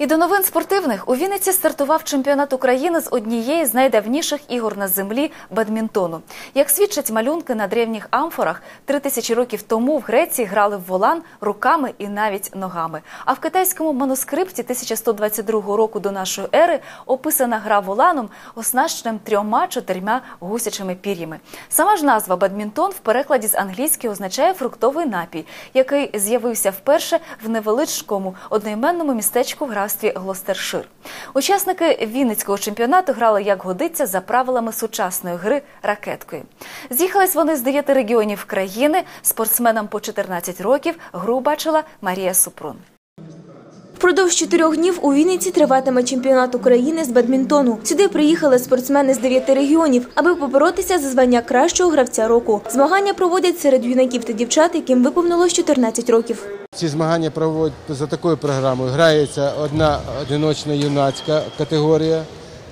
І до новин спортивних у Вінниці стартував чемпіонат України з однієї з найдавніших ігор на землі бадмінтону. Як свідчать малюнки на древніх амфорах, три тисячі років тому в Греції грали в волан руками і навіть ногами. А в китайському манускрипті 1122 року до нашої ери описана гра воланом, оснащеним трьома-чотирма гусячими пір'ями. Сама ж назва бадмінтон в перекладі з англійської означає фруктовий напій, який з'явився вперше в невеличкому одноіменному містечку в графстві Глостершир. Учасники Вінницького чемпіонату грали як годиться за правилами сучасної гри ракеткою. З'їхались вони з дев'яти регіонів країни. Спортсменам по 14 років гру бачила Марія Супрун. Впродовж чотирьох днів у Вінниці триватиме чемпіонат України з бадмінтону. Сюди приїхали спортсмени з дев'яти регіонів, аби поборотися за звання кращого гравця року. Змагання проводять серед юнаків та дівчат, яким виповнилось 14 років. Ці змагання проводять за такою програмою. Грається одна одиночна юнацька категорія,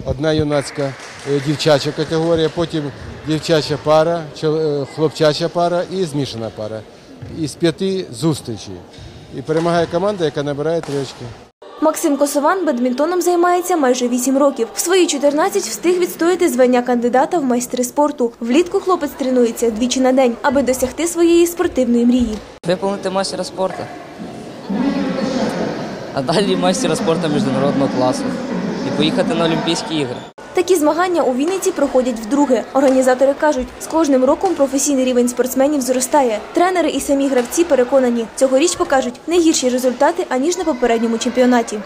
одна юнацька е, дівчача категорія, потім дівчача пара, е, хлопчача пара і змішана пара. Із п'яти зустрічей. І перемагає команда, яка набирає три очки. Максим Косован бадмінтоном займається майже 8 років. В свої 14 встиг відстояти звання кандидата в майстри спорту. Влітку хлопець тренується двічі на день, аби досягти своєї спортивної мрії. Виповнити майстера спорту. А далі майстера спорту міжнародного класу. І поїхати на Олімпійські ігри. Такі змагання у Вінниці проходять вдруге. Організатори кажуть, з кожним роком професійний рівень спортсменів зростає. Тренери і самі гравці переконані, цьогоріч покажуть не гірші результати аніж на попередньому чемпіонаті.